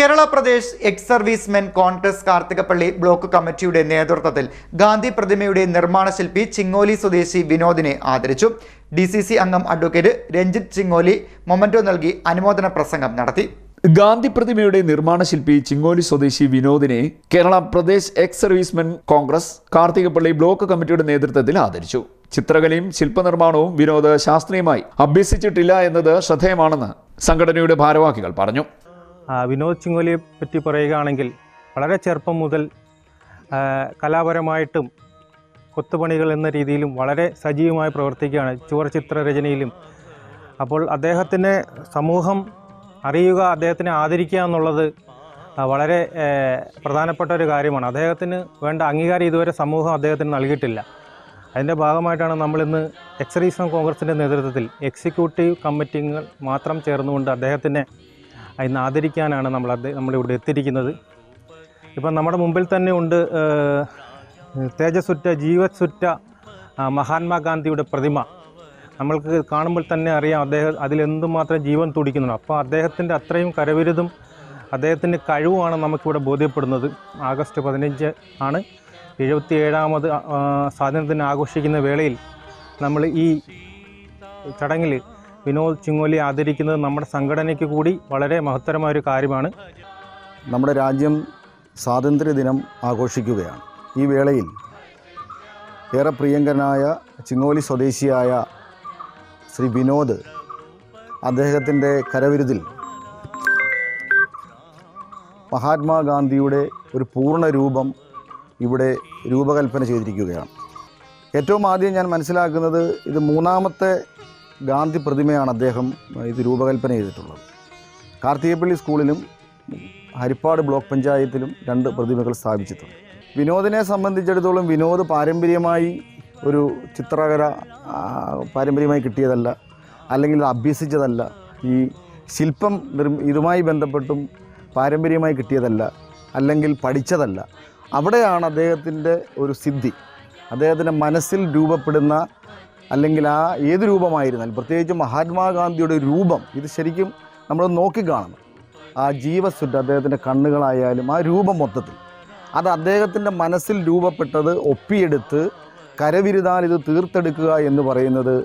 Kerala Pradesh ex servicemen Congress Karthikappally block കമ്മിറ്റിയുടെ നേതൃത്വത്തിൽ ഗാന്ധി പ്രതിമയുടെ നിർമ്മാണ ശില്പി ചിങ്ങോലി സ്വദേശി വിനോദിനെ ആദരിച്ചു. ഡി അംഗം അഡ്വക്കേറ്റ് രഞ്ജിത്ത് ചിങ്ങോലി മൊമന്റോ നൽകി അനുമോദന പ്രസംഗം നടത്തി. ഗാന്ധി പ്രതിമയുടെ നിർമ്മാണ ശില്പി ചിങ്ങോലി സ്വദേശി വിനോദിനെ Kerala Pradesh ex servicemen Congress Karthikappally block കമ്മിറ്റിയുടെ നേതൃത്വത്തിൽ ആദരിച്ചു. ചിത്രകലയും ശില്പനിർമ്മാണവും വിനോദ ശാസ്ത്രീയമായി അഭ്യസിച്ചിട്ടില്ല എന്നത് ശ്രദ്ധേയമാണെന്ന് സംഘടനയുടെ ഭാരവാഹികൾ പറഞ്ഞു. വിനോദ് ചിങ്ങോലിയെ പറ്റി പറയുകയാണെങ്കിൽ വളരെ ചെറുപ്പം മുതൽ കലാപരമായിട്ടും കൊത്തുപണികൾ എന്ന രീതിയിലും വളരെ സജീവമായി പ്രവർത്തിക്കുകയാണ് ചുവർചിത്ര രചനയിലും. അപ്പോൾ അദ്ദേഹത്തിന് സമൂഹം അറിയുക അദ്ദേഹത്തിനെ ആദരിക്കുക എന്നുള്ളത് വളരെ പ്രധാനപ്പെട്ട ഒരു കാര്യമാണ്. അദ്ദേഹത്തിന് വേണ്ട അംഗീകാരം ഇതുവരെ സമൂഹം അദ്ദേഹത്തിന് നൽകിയിട്ടില്ല. അതിന്റെ ഭാഗമായിട്ടാണ് നമ്മളിന്ന് എക്സറീസം കോൺഗ്രസിന്റെ നേതൃത്വത്തിൽ എക്സിക്യൂട്ടീവ് കമ്മിറ്റികൾ മാത്രം ചേർന്നുകൊണ്ട് അദ്ദേഹത്തിനെ ഇന്ന് ആദരിക്കാനാണ് നമ്മൾ അദ്ദേഹം നമ്മളിവിടെ എത്തിയിരിക്കുന്നത്. ഇപ്പം നമ്മുടെ മുമ്പിൽ തന്നെ ഉണ്ട് തേജസ്സുറ്റ ജീവസുറ്റ മഹാത്മാഗാന്ധിയുടെ പ്രതിമ. നമ്മൾക്ക് കാണുമ്പോൾ തന്നെ അറിയാം അദ്ദേഹം അതിലെന്തുമാത്രം ജീവൻ തുടിക്കുന്നുണ്ട്. അപ്പോൾ അദ്ദേഹത്തിന്റെ അത്രയും കരവിരുതും അദ്ദേഹത്തിന്റെ കഴിവുമാണ് നമുക്കിവിടെ ബോധ്യപ്പെടുന്നത്. ആഗസ്റ്റ് പതിനഞ്ച് ആണ് എഴുപത്തി ഏഴാമത് സ്വാതന്ത്ര്യദിനം ആഘോഷിക്കുന്ന വേളയിൽ നമ്മൾ ഈ ചടങ്ങിൽ വിനോദ് ചിങ്ങോലി ആദരിക്കുന്നത് നമ്മുടെ സംഘടനയ്ക്ക് കൂടി വളരെ മഹത്തരമായ ഒരു കാര്യമാണ്. നമ്മുടെ രാജ്യം സ്വാതന്ത്ര്യദിനം ആഘോഷിക്കുകയാണ്. ഈ വേളയിൽ ഏറെ പ്രിയങ്കരനായ ചിങ്ങോലി സ്വദേശിയായ ശ്രീ വിനോദ് അദ്ദേഹത്തിന്റെ കരവിരുതിൽ മഹാത്മാഗാന്ധിയുടെ ഒരു പൂർണ രൂപം ഇവിടെ രൂപകൽപ്പന ചെയ്തിരിക്കുകയാണ്. ഏറ്റവും ആദ്യം ഞാൻ മനസ്സിലാക്കുന്നത് ഇത് മൂന്നാമത്തെ ഗാന്ധി പ്രതിമയാണ് അദ്ദേഹം ഇത് രൂപകൽപ്പന ചെയ്തിട്ടുള്ളത്. കാർത്തികപ്പള്ളി സ്കൂളിലും ഹരിപ്പാട് ബ്ലോക്ക് പഞ്ചായത്തിലും രണ്ട് പ്രതിമകൾ സ്ഥാപിച്ചിട്ടുണ്ട്. വിനോദിനെ സംബന്ധിച്ചിടത്തോളം വിനോദ് പാരമ്പര്യമായി ഒരു ചിത്രകര പാരമ്പര്യമായി കിട്ടിയതല്ല അല്ലെങ്കിൽ അഭ്യസിച്ചതല്ല ഈ ശില്പം ഇതുമായി ബന്ധപ്പെട്ടും പാരമ്പര്യമായി കിട്ടിയതല്ല അല്ലെങ്കിൽ പഠിച്ചതല്ല. അവിടെയാണ് അദ്ദേഹത്തിന്റെ ഒരു സിദ്ധി. അദ്ദേഹത്തിന്റെ മനസ്സിൽ രൂപപ്പെടുന്ന അല്ലെങ്കിൽ ആ ഏത് രൂപമായിരുന്നാലും പ്രത്യേകിച്ച് മഹാത്മാഗാന്ധിയുടെ രൂപം ഇത് ശരിക്കും നമ്മൾ നോക്കിക്കാണണം. ആ ജീവസുറ്റ് അദ്ദേഹത്തിന്റെ കണ്ണുകളായാലും ആ രൂപം മൊത്തത്തിൽ. അത് അദ്ദേഹത്തിന്റെ മനസ്സിൽ രൂപപ്പെട്ടത് ഒപ്പിയെടുത്ത് കരവിരുതാൽ ഇത് തീർത്തെടുക്കുക എന്ന് പറയുന്നത്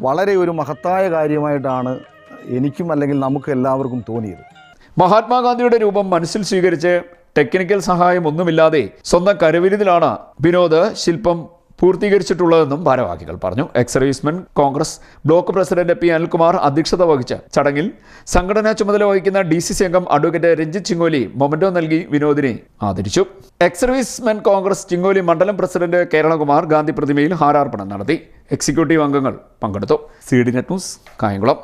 വളരെ ഒരു മഹത്തായ കാര്യമായിട്ടാണ് എനിക്കും അല്ലെങ്കിൽ നമുക്ക് എല്ലാവർക്കും തോന്നിയത്. മഹാത്മാഗാന്ധിയുടെ രൂപം മനസ്സിൽ സ്വീകരിച്ച് ടെക്നിക്കൽ സഹായം ഒന്നുമില്ലാതെ സ്വന്തം കരവിരുതിലാണ് വിനോദ് ശില്പം പൂർത്തീകരിച്ചിട്ടുള്ളതെന്നും ഭാരവാഹികൾ പറഞ്ഞു. Ex serviceman Congress block president P. Anilkumar അധ്യക്ഷത വഹിച്ച ചടങ്ങിൽ സംഘടനാ ചുമതല വഹിക്കുന്ന ഡി. സി. സി അംഗം അഡ്വക്കേറ്റ് രഞ്ജിത്ത് ചിങ്ങോലി മൊമന്റോ നൽകി വിനോദിനെ ആദരിച്ചു. എക്സ് സർവീസ്മാൻ കോൺഗ്രസ് ചിങ്ങോലി മണ്ഡലം പ്രസിഡന്റ് കേരളകുമാർ ഗാന്ധി പ്രതിമയിൽ ഹാരാർപ്പണം നടത്തി. എക്സിക്യൂട്ടീവ് അംഗങ്ങൾ പങ്കെടുത്തു. C D net news Kayamkulam.